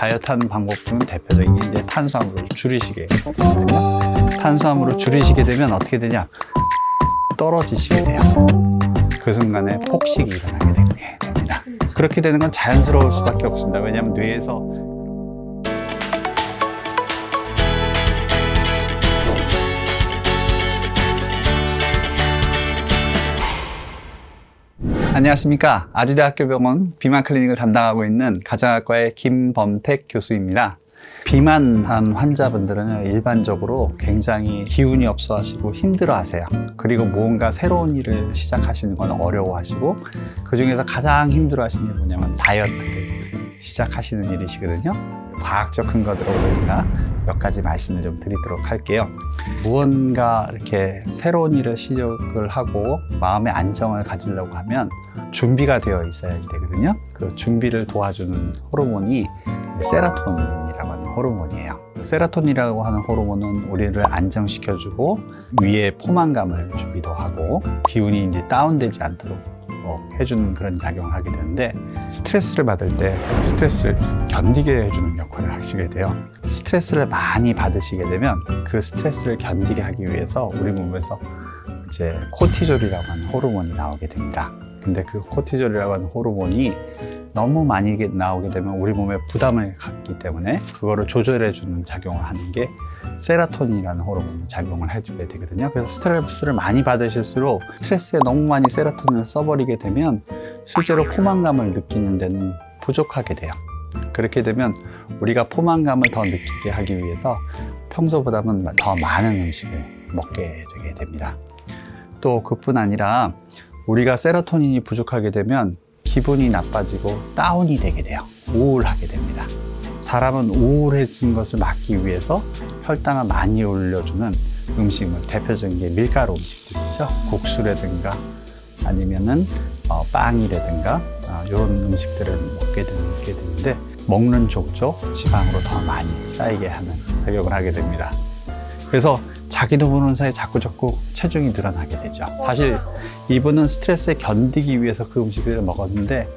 다이어트 하는 방법 중 대표적인 게 이제 탄수화물을 줄이시게 되거든요. 탄수화물을 줄이시게 되면 어떻게 되냐? 떨어지시게 돼요. 그 순간에 폭식이 일어나게 되게 됩니다. 그렇게 되는 건 자연스러울 수밖에 없습니다. 왜냐하면 뇌에서 안녕하십니까. 아주대학교 병원 비만 클리닉을 담당하고 있는 가정학과의 김범택 교수입니다. 비만한 환자분들은 일반적으로 굉장히 기운이 없어 하시고 힘들어 하세요. 그리고 무언가 새로운 일을 시작하시는 건 어려워 하시고 그 중에서 가장 힘들어 하시는 게 뭐냐면 다이어트를 시작하시는 일이시거든요. 과학적 근거들로 제가 몇 가지 말씀을 좀 드리도록 할게요. 무언가 이렇게 새로운 일을 시작을 하고 마음의 안정을 가지려고 하면 준비가 되어 있어야지 되거든요. 그 준비를 도와주는 호르몬이 세라토닌이라고 하는 호르몬이에요. 세라토닌이라고 하는 호르몬은 우리를 안정시켜주고 위에 포만감을 주기도 하고 기운이 이제 다운되지 않도록 어, 해주는 그런 작용을 하게 되는데 스트레스를 받을 때그 스트레스를 견디게 해주는 역할을 하시게 돼요. 스트레스를 많이 받으시게 되면 그 스트레스를 견디게 하기 위해서 우리 몸에서 이제 코티졸이라고 하는 호르몬이 나오게 됩니다. 근데 그 코티졸이라고 하는 호르몬이 너무 많이 나오게 되면 우리 몸에 부담을 갖기 때문에 그거를 조절해 주는 작용을 하는 게 세라토닌이라는 호르몬이 작용을 해주게 되거든요. 그래서 스트레스를 많이 받으실수록 스트레스에 너무 많이 세라토닌을 써버리게 되면 실제로 포만감을 느끼는 데는 부족하게 돼요. 그렇게 되면 우리가 포만감을 더 느끼게 하기 위해서 평소보다는 더 많은 음식을 먹게 되게 됩니다. 또 그뿐 아니라 우리가 세로토닌이 부족하게 되면 기분이 나빠지고 다운이 되게 돼요. 우울하게 됩니다. 사람은 우울해진 것을 막기 위해서 혈당을 많이 올려주는 음식물, 대표적인 게 밀가루 음식들 있죠. 국수라든가 아니면은 어, 빵이라든가 어, 이런 음식들을 먹게 되는, 먹게 되는데 먹는 족족 지방으로 더 많이 쌓이게 하는 작용을 하게 됩니다. 그래서 자기도 모르는 사이에 자꾸 자꾸 체중이 늘어나게 되죠. 사실 이분은 스트레스에 견디기 위해서 그 음식을 먹었는데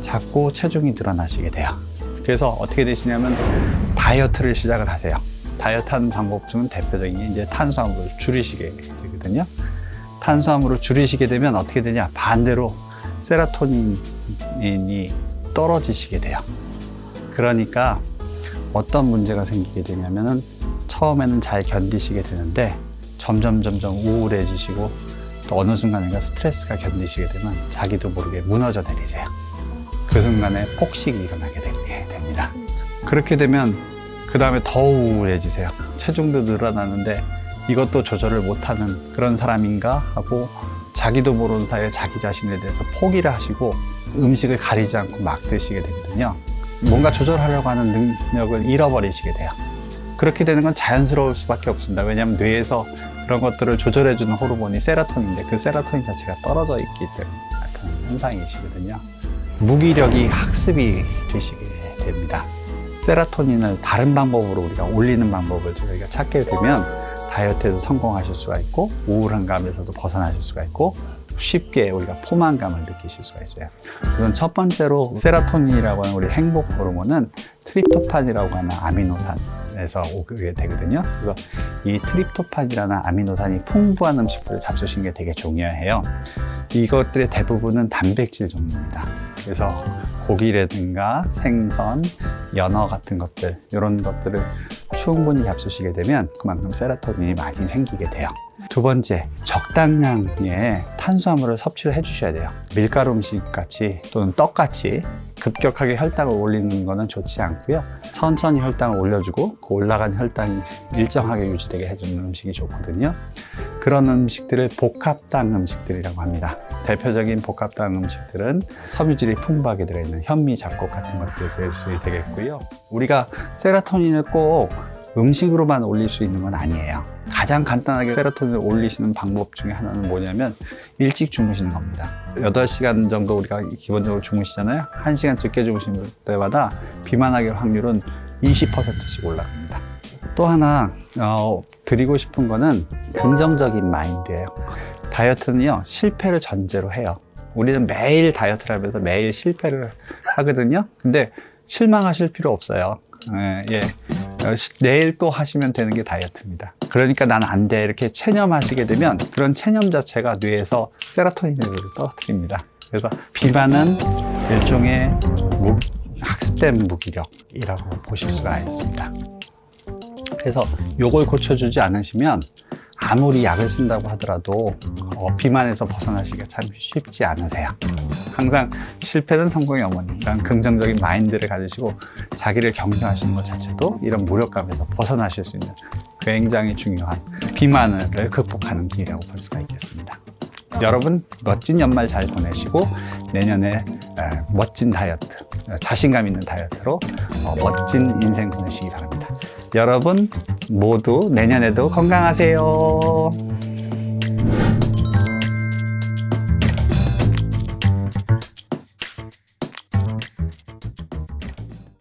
자꾸 체중이 늘어나시게 돼요. 그래서 어떻게 되시냐면 다이어트를 시작을 하세요. 다이어트 하는 방법 중 대표적인 게 이제 탄수화물을 줄이시게 되거든요. 탄수화물을 줄이시게 되면 어떻게 되냐? 반대로 세로토닌이 떨어지시게 돼요. 그러니까 어떤 문제가 생기게 되냐면은 처음에는 잘 견디시게 되는데 점점 점점 우울해지시고 또 어느 순간인가 스트레스가 견디시게 되면 자기도 모르게 무너져 내리세요. 그 순간에 폭식이 일어나게 됩니다. 그렇게 되면 그 다음에 더 우울해지세요. 체중도 늘어나는데 이것도 조절을 못하는 그런 사람인가 하고 자기도 모르는 사이에 자기 자신에 대해서 포기를 하시고 음식을 가리지 않고 막 드시게 되거든요. 뭔가 조절하려고 하는 능력을 잃어버리시게 돼요. 그렇게 되는 건 자연스러울 수밖에 없습니다. 왜냐하면 뇌에서 그런 것들을 조절해주는 호르몬이 세라토닌인데 그 세라토닌 자체가 떨어져 있기 때문에 나타나는 현상이시거든요. 무기력이 학습이 되시게 됩니다. 세라토닌을 다른 방법으로 우리가 올리는 방법을 저희가 찾게 되면 다이어트에도 성공하실 수가 있고 우울한 감에서도 벗어나실 수가 있고 쉽게 우리가 포만감을 느끼실 수가 있어요. 우선 첫 번째로 세라토닌이라고 하는 우리 행복 호르몬은 트립토판이라고 하는 아미노산에서 오게 되거든요. 그래서 이 트립토판이라는 아미노산이 풍부한 음식들을 잡수시는 게 되게 중요해요. 이것들의 대부분은 단백질 종류입니다. 그래서 고기라든가 생선, 연어 같은 것들 이런 것들을 충분히 잡수시게 되면 그만큼 세로토닌이 많이 생기게 돼요. 두 번째, 적당량의 탄수화물을 섭취를 해주셔야 돼요. 밀가루 음식 같이 또는 떡 같이 급격하게 혈당을 올리는 것은 좋지 않고요. 천천히 혈당을 올려주고 그 올라간 혈당이 일정하게 유지되게 해주는 음식이 좋거든요. 그런 음식들을 복합당 음식들이라고 합니다. 대표적인 복합당 음식들은 섬유질이 풍부하게 들어있는 현미 잡곡 같은 것들이 될 수 되겠고요. 우리가 세로토닌을 꼭 음식으로만 올릴 수 있는 건 아니에요. 가장 간단하게 세로토닌을 올리시는 방법 중에 하나는 뭐냐면 일찍 주무시는 겁니다. 8시간 정도 우리가 기본적으로 주무시잖아요. 1시간 늦게 주무시는 때마다 비만하게 확률은 20%씩 올라갑니다. 또 하나 어, 드리고 싶은 거는 긍정적인 마인드예요. 다이어트는요 실패를 전제로 해요. 우리는 매일 다이어트를 하면서 매일 실패를 하거든요. 근데 실망하실 필요 없어요. 예, 예. 어, 시- 내일 또 하시면 되는 게 다이어트입니다. 그러니까 난 안 돼. 이렇게 체념하시게 되면 그런 체념 자체가 뇌에서 세로토닌을 떨어뜨립니다. 그래서 비만은 일종의 무, 학습된 무기력이라고 보실 수가 있습니다. 그래서 요걸 고쳐주지 않으시면 아무리 약을 쓴다고 하더라도 어, 비만에서 벗어나시기가 참 쉽지 않으세요. 항상 실패는 성공의 어머니라는 긍정적인 마인드를 가지시고 자기를 격려하시는 것 자체도 이런 무력감에서 벗어나실 수 있는 굉장히 중요한 비만을 극복하는 길이라고 볼 수가 있겠습니다. 여러분 멋진 연말 잘 보내시고 내년에 에, 멋진 다이어트, 에, 자신감 있는 다이어트로 어, 멋진 인생 보내시기 바랍니다. 여러분 모두 내년에도 건강하세요.